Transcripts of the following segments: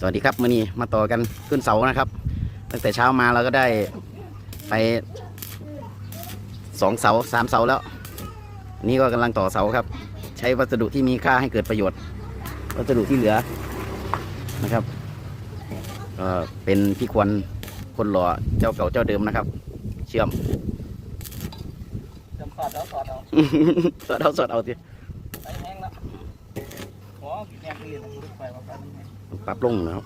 สวัสดีครับมื่อนี้มาต่อกันขึ้นเสานะครับ ตั้งแต่เช้ามาเราก็ได้ไปสองเสาสามเสาแล้วนนี้ก็กำลังต่อเสาครับ ใช้วัสดุที่มีค่าให้เกิดประโยชน์ วัสดุที่เหลือนะครับก็เป็นพี่ควรคนหล่อเจ้าเก่าเจ้าเดิมนะครับ เชื่อมจำสอดเอาสอดเอาสอดเอาสอดเอาสิใส่แห้งแล้วโอ้แห้งเรียนลึกไปว่ากันนี่ ปรับลงนะครับ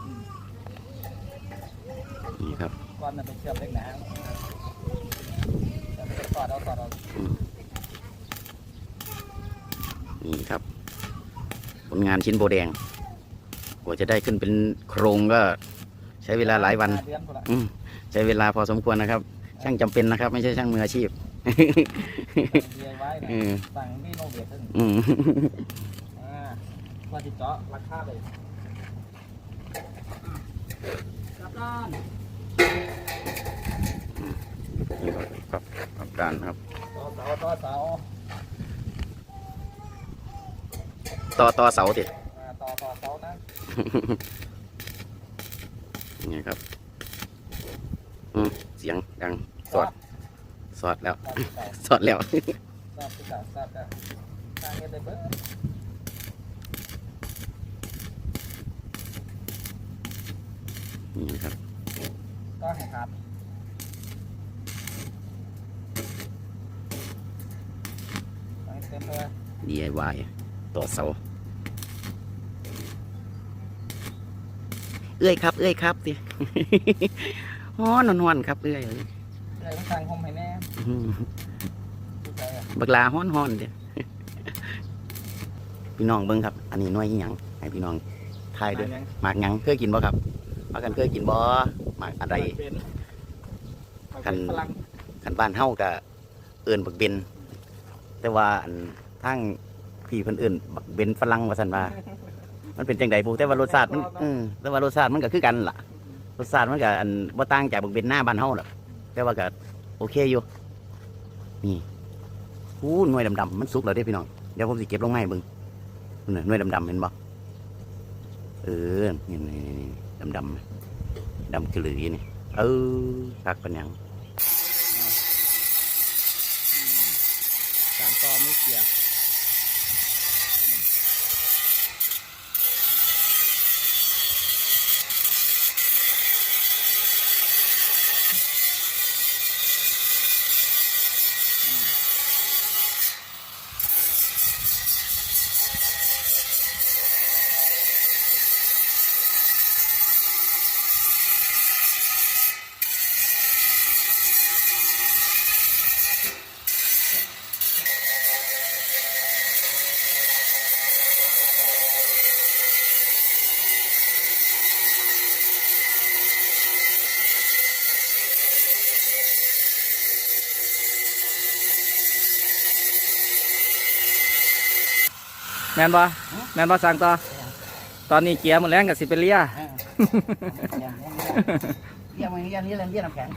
นี่ครับก้อนน่ะไปเชื่อมเล็กหนาสอดเอาสอดเอานี่ครับ ผลงานชิ้นโบแดง กว่าจะได้ขึ้นเป็นโครงก็ใช้เวลาหลายวันเดือนพุ่นละอืมใช้เวลาพอสมควรนะครับ ช่างจำเป็นนะครับ ไม่ใช่ช่างมืออาชีพเดียไว้นะเออสั่งนี่โนเบียขึ้นอืมอ่าว่าจิเจาะราคาเลย กลับด้านนี่ครับครับครับการครับ ต่อเสาต่อเสาต่อต่อเสาติอ่าต่อต่อเสานะนี่ครับอืมเสียงดังสอดสอดแล้ว สอดที่เก่าสอดแล้วสอดที่เก่าสอดกันทางเฮ็ดได้เบิด นี่ครับ ก็ให้ขาดให้เต็มเลย DIY ต่อเสาเอ้ยครับ เอ้ยครับสิฮ้อนนอนๆครับ เอ้ยเลยต้องสั่งผมให้แน่อืมผู้ใจอะบักลาฮ้อนฮ้อนๆเดียพี่น้องเบิ้งครับ อันนี้หน้อยอีหยังให้พี่น้องทายด้วยยังหมากหยังเคยกินบ่ครับ มากันเคยกินบ่หมากอะไรเป็นมันคัเป็นนพลังขันบ้านเฮาก็เอิ้นบักเบนแต่ว่าอันทางพี่เพิ่นเอิ้นบักเบนฝรั่งว่าซั่นว่ามันเป็นจังไดบ่แต่ว่ารสชาติมันเออแต่ว่ารสชาติมันก็คือกันล่ะรสชาติมันก็อันบ่ต่างจากบักเบนหน้าบ้านเฮาหรอกแต่ว่าก็โอเคอยู่นี่อู้หน่วยดำๆมันสุกแล้วเด้พี่น้องเดี๋ยวผมสิเก็บลงมาให้เบิ่งนู่นน่ะหน่วยดำๆเห็นบ่เออนี่ ดำดำดำกลือนี่เออคักปานหยังการต่อไม่เกี่ยว แม่นบ่แม่นบ่สั่งต่อ ตอนนี้เกียร์หมดแล้วกับสิเป็นเลียเรียกมันเรียกนี้เรียกน้ำแข็ง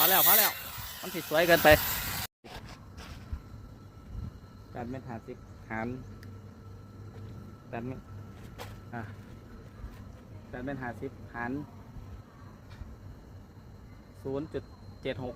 พอแล้วพอแล้ว มันผิดสวยเกินไปแปดเมตรหาสิหารแปดเมตรอะแปดเมตรหาสิบหารศูนย์จุดเจ็ดหก